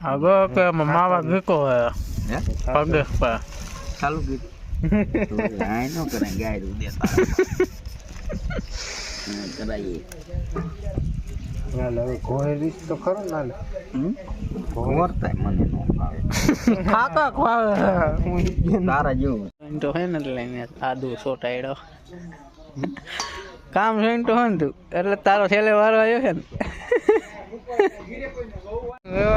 માવા ગીકો હે હે પગે પર ચાલુ ગીત આય નો કરે ગાય દઉં દે કરાઈએ તો ખરો ના લે વર્તાય મને નો ભાવે ખાતા ખવાવે તારા જેવું તો હે ને એટલે એને આદુ સોટાડ્યો કામ છે તો હોય ને તું એટલે તારો છેલ્લે વારો આવ્યો છે ને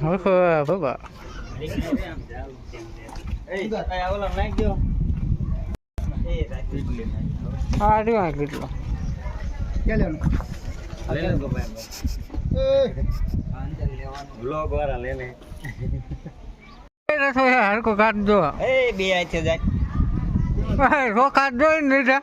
હવે બાબા આ રહ્યો કેટલો. બ્લોગ વાળા લે લે. હરકો કાઢજો એ બે આઈ જાય. રોકાત જોઈ ને લીધા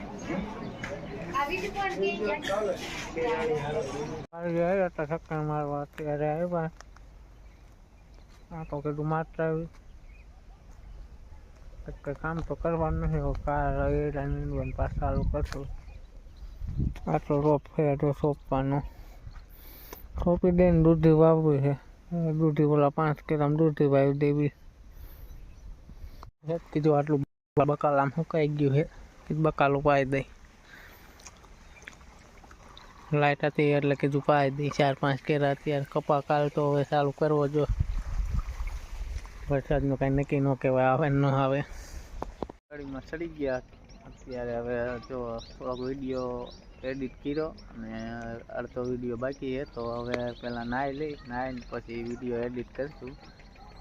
છે મારી આવ્યા હતા ચક્કર મારવા અત્યારે આવ્યા આ તો કીધું માત્ર આવી કંઈ કામ તો કરવાનું નથી હવે કાર એડા નીંદવાનું પાછું ચાલુ કરશું આટલો રોપ છે તો સોંપવાનો સોંપી દઈને દૂધી વાવવી છે એ દૂધી ઓલા પાંચ કિલો દૂધી વાવી દેવી છે કીધું આટલું બકાલ આમ સુકાઈ ગયું છે કીધું બકાલું પાઈ દઈ લાઇટ હતી એટલે કીધું પાઈ દઈ ચાર પાંચ કેરા અત્યારે કપા કાલ તો હવે ચાલુ કરવો જો વરસાદનું કાંઈ નક્કી ન કહેવાય આવે ન આવે ગાડીમાં ચડી ગયા અત્યારે હવે જો થોડોક વીડિયો એડિટ કર્યો અને અડધો વીડિયો બાકી છે તો હવે પહેલાં નાહી લઈ નાહીને પછી વીડિયો એડિટ કરીશું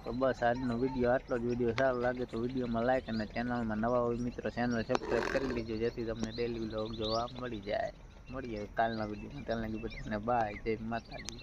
તો બસ આજનો વીડિયો આટલો જ. વીડિયો સારો લાગે તો વિડીયોમાં લાઈક અને ચેનલમાં નવા હોય મિત્રો ચેનલ સબસ્ક્રાઈબ કરી લેજો, જેથી તમને ડેલી વ્લોગ જોવા મળી જાય. મળીએ કાલના વિડીયોમાં. લગી બધાને બાય જય માતાજી.